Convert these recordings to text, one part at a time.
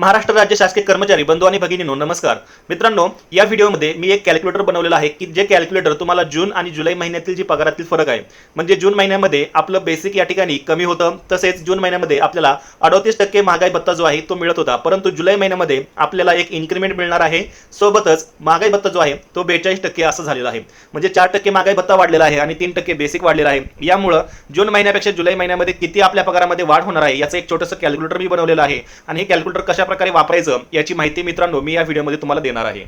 महाराष्ट्र राज्य शासकीय कर्मचारी बंधू आणि भगिनीनो नमस्कार. मित्रांनो या व्हिडिओमध्ये मी एक कॅल्क्युलेटर बनवलेलं आहे की जे कॅल्क्युलेटर तुम्हाला जून आणि जुलै महिन्यातील जी पगारातील फरक आहे म्हणजे जून महिन्यामध्ये आपलं बेसिक या ठिकाणी कमी होतं तसेच जून महिन्यामध्ये आपल्याला अडोतीस टक्के महागाई भत्ता जो आहे तो मिळत होता परंतु जुलै महिन्यामध्ये आपल्याला एक इन्क्रिमेंट मिळणार आहे. सोबतच महागाई भत्ता जो आहे तो बेचाळीस टक्के असं झालेला आहे. म्हणजे चार टक्के महागाई भत्ता वाढलेला आहे आणि तीन टक्के बेसिक वाढलेला आहे. यामुळं जून महिन्यापेक्षा जुलै महिन्यामध्ये किती आपल्या पगारामध्ये वाढ होणार आहे याचं एक छोटंसं कॅल्क्युलेटर मी बनवलेलं आहे. आणि हे कॅल्क्युलेटर कशा प्रकारे वापरायचं याची माहिती मित्रांनो मी या व्हिडिओमध्ये तुम्हाला देणार आहे.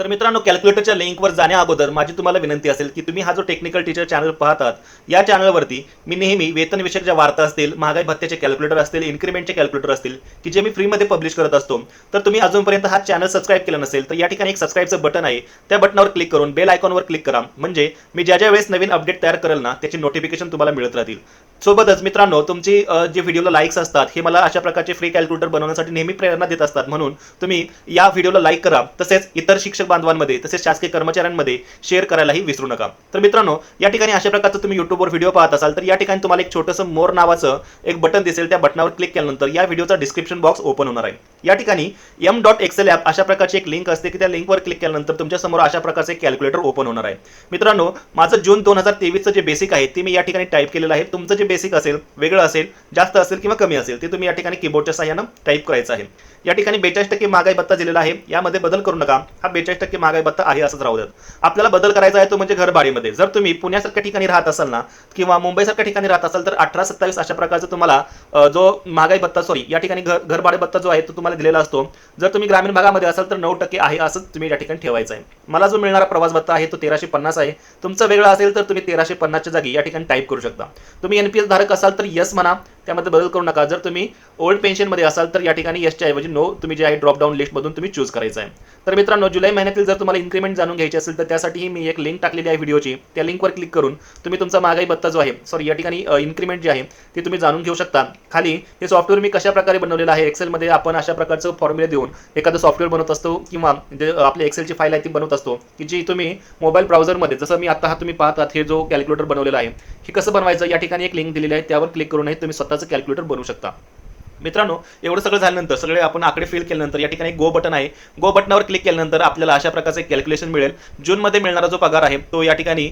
तर मित्रांनो कॅल्क्युलेटरच्या लिंकवर जाण्या अगोदर माझी तुम्हाला विनंती असेल की तुम्ही हा जो टेक्निकल टीचर चॅनल पाहतात या चॅनलवरती मी नेहमी वेतनविषयक ज्या वार्ता असतील महागाई भत्त्याचे कॅल्क्युलेटर असतील इन्क्रिमेंटचे कॅल्क्युलेटर असतील की जे मी फ्रीमध्ये पब्लिश करत असतो तर तुम्ही अजूनपर्यंत हा चॅनल सबस्क्राईब केला नसेल तर या ठिकाणी एक सबस्क्राईबचं बटन आहे. त्या बटनावर क्लिक करून बेल आयकॉनवर क्लिक करा. म्हणजे मी ज्या ज्या वेळेस नवीन अपडेट तयार करेल ना त्याची नोटिफिकेशन तुम्हाला मिळत राहतील. सोबतच मित्रांनो तुमची जे व्हिडिओला लाईक्स असतात हे मला अशा प्रकारचे फ्री कॅल्क्युलेटर बनवण्यासाठी नेहमी प्रेरणा देत असतात. म्हणून तुम्ही या व्हिडिओला लाईक करा. तसेच इतर शिक्षक बांधवांमध्ये तसेच शासकीय कर्मचाऱ्यांमध्ये शेअर करायलाही विसरू नका. तर मित्रांनो या ठिकाणी अशा प्रकारचं तुम्ही युट्यूबवर व्हिडिओ पाहत असाल तर या ठिकाणी तुम्हाला एक छोटंसं मोर नावाचं एक बटन दिसेल. त्या बटनावर क्लिक केल्यानंतर या व्हिडिओचा डिस्क्रिप्शन बॉक्स ओपन होणार आहे. या ठिकाणी एम डॉट एक्सेल ॲप अशा प्रकारची एक लिंक असते की त्या लिंकवर क्लिक केल्यानंतर तुमच्यासमोर अशा प्रकारचे कॅल्क्युलेटर ओपन होणार आहे. मित्रांनो माझं जून दोन हजार तेवीसचं जे बेसिक आहे ते मी या ठिकाणी टाईप केलेलं आहे. तुमचं जे बेसिक असेल वेगळं असेल जास्त असेल किंवा कमी असेल ते तुम्ही या ठिकाणी कीबोर्डच्या सहाय्यानं टाईप करायचं आहे. या ठिकाणी बेचाळीस टक्के महागाई भत्ता दिलेला आहे. यामध्ये बदल करू नका. हा बेचाळीस टक्के महागाई भत्ता आहे असंच राहू देत. आपल्याला बदल करायचा आहे तो म्हणजे घरभाडीमध्ये जर तुम्ही पुण्यासारख्या ठिकाणी राहत असाल ना किंवा मुंबईसारख्या ठिकाणी राहत असाल तर अठरा सत्तावीस अशा प्रकारचा तुम्हाला जो महागाई भत्ता सॉरी या ठिकाणी घर घरभाडे भत्ता जो आहे तो तुम्हाला दिलेला असतो. जर तुम्ही ग्रामीण भागामध्ये असाल तर नऊ टक्के आहे असं तुम्ही या ठिकाणी ठेवायचं आहे. मला जो मिळणारा प्रवास भत्ता आहे तो तेराशे पन्नास आहे. तुमचं वेगळं असेल तर तुम्ही तेराशे पन्नासच्या जागी या ठिकाणी टाईप करू शकता. तुम्ही एनपीएस धारक असाल तर यस म्हणा त्यामध्ये बदल करू नका. जर तुम्ही ओल्ड पेन्शनमध्ये असाल तर या ठिकाणी यशच्या ऐवजी नो तुम्ही जे आहे ड्रॉपडाऊन लिस्टमधून तुम्ही चूज करायचं आहे. तर मित्रांनो जुलै महिन्यातील जर तुम्हाला इन्क्रिमेंट जाणून घ्यायची असेल तर त्यासाठीही मी एक लिंक टाकलेली आहे व्हिडिओची त्या लिंकवर क्लिक करून तुम्ही तुमचा महागाई भत्ता जो आहे सॉरी या ठिकाणी इन्क्रीमेंट जे आहे ते तुम्ही जाणून घेऊ शकता. खाली हे सॉफ्टवेअर मी कशा प्रकारे बनवलेलं आहे एक्सेलमध्ये आपण अशा प्रकारचं फॉर्म्युले देऊन एखादं सॉफ्टवेअर बनवत असतो किंवा जे आपली एक्सेलची फाईल आहे ती बनवत असतो की जी तुम्ही मोबाईल ब्राउझरमध्ये जसं मी आता हा तुम्ही पाहतात हे जो कॅल्क्युलेटर बनवलेला आहे हे कसं बनवायचं या ठिकाणी एक लिंक दिलेली आहे त्यावर क्लिक करूनही तुम्ही स्वतः स्वतःचं कॅल्क्युलेटर बनवू शकता. मित्रांनो एवढं सगळं झाल्यानंतर सगळे आपण आकडे फिल केल्यानंतर या ठिकाणी गो बटन आहे. गो बटनावर क्लिक केल्यानंतर आपल्याला अशा प्रकारचे कॅल्क्युलेशन मिळेल. जूनमध्ये मिळणारा जो पगार आहे तो या ठिकाणी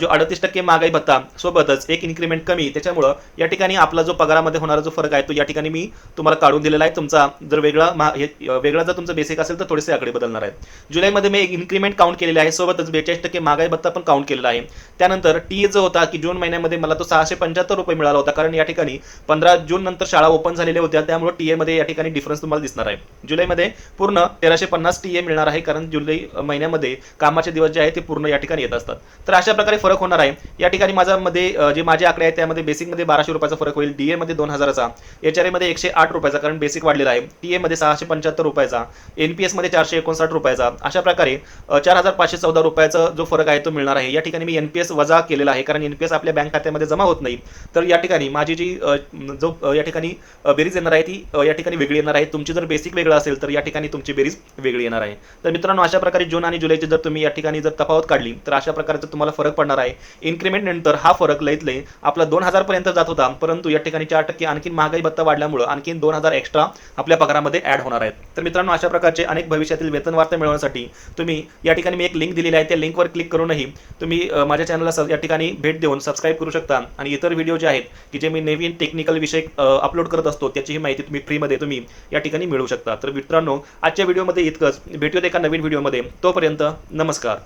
जो अडतीस टक्के महागाई भत्ता सोबतच एक इन्क्रीमेंट कमी त्याच्यामुळं या ठिकाणी आपला जो पगारामध्ये होणारा जो फरक आहे तो या ठिकाणी मी तुम्हाला काढून दिलेला आहे. तुमचा जर वेगळा महा- हे वेगळा जर तुमचं बेसिक असेल तर थोडेसे आकडे बदलणार आहेत. जुलैमध्ये मी एक इन्क्रीमेंट काउंट केलेले आहे सोबतच बेचाळीस टक्के महागाई भत्ता पण काउंट केलेला आहे. त्यानंतर टी जो होता की जून महिन्यामध्ये मला तो सहाशे पंच्याहत्तर रुपये मिळाला होता कारण या ठिकाणी पंधरा जून नंतर शाळा ओपन झालेल्या होत्या त्यामुळे टी मध्ये या ठिकाणी डिफरन्स तुम्हाला दिसणार आहे. जुलैमध्ये पूर्ण तेराशे पन्नास टी ए मिळणार आहे कारण जुलै महिन्यामध्ये कामाचे दिवस जे आहे ते पूर्ण या ठिकाणी येत असतात. तर अशा प्रकारे फरक होणार आहे. या ठिकाणी माझा मध्ये जे माझे आकडे आहेत त्यामध्ये बेसिकमध्ये बाराशे रुपयाचा फरक होईल. डी मध्ये दोन हजाराचा. एच आरमध्ये एकशे आठ रुपयाचा कारण बेसिक वाढलेला आहे. टी मध्ये सहाशे पंच्याहत्तर रुपयाचा. एन पी मध्ये चारशे एकोणसाठ रुपयाचा. अशा प्रकारे चार हजार पाचशे चौदा रुपयाचा जो फरक आहे तो मिळणार आहे. या ठिकाणी मी एन पी एस वजा केलेला आहे कारण एन पी एस आपल्या बँक खात्यामध्ये जमा होत नाही. तर या ठिकाणी माझी जी जो या ठिकाणी बेरीज येणार आहे ती या ठिकाणी वेगळी येणार आहे. तुमची जर बेसिक वेगळं असेल तर या ठिकाणी तुमची बेरीज वेगळी येणार आहे. तर मित्रांनो अशा प्रकारे जून आणि जुलैची जर तुम्ही या ठिकाणी जर तफावत काढली तर अशा प्रकारचा तुम्हाला फरक पडणार आहे. इन्क्रिमेंट नंतर हा फरक लईत लई आपला दोन हजार पर्यंत जात होता परंतु या ठिकाणी चार टक्के आणखी महागाई भत्ता वाढल्यामुळे आणखी दोन हजार एक्स्ट्रा आपल्या पगारामध्ये ऍड होणार आहेत. तर मित्रांनो अशा प्रकारचे अनेक भविष्यातील वेतन वार्ता मिळवण्यासाठी तुम्ही या ठिकाणी मी एक लिंक दिलेली आहे त्या लिंकवर क्लिक करूनही तुम्ही माझ्या चॅनलला या ठिकाणी भेट देऊन सबस्क्राईब करू शकता. आणि इतर व्हिडिओ जे आहेत की जे मी नवीन टेक्निकल विषय अपलोड करत असतो त्याचीही माहिती तुम्ही फ्रीमध्ये तुम्ही या ठिकाणी मिळवू शकता. तर मित्रांनो आजच्या व्हिडिओमध्ये इतकंच. भेटूयात एका नवीन व्हिडिओमध्ये. तोपर्यंत नमस्कार.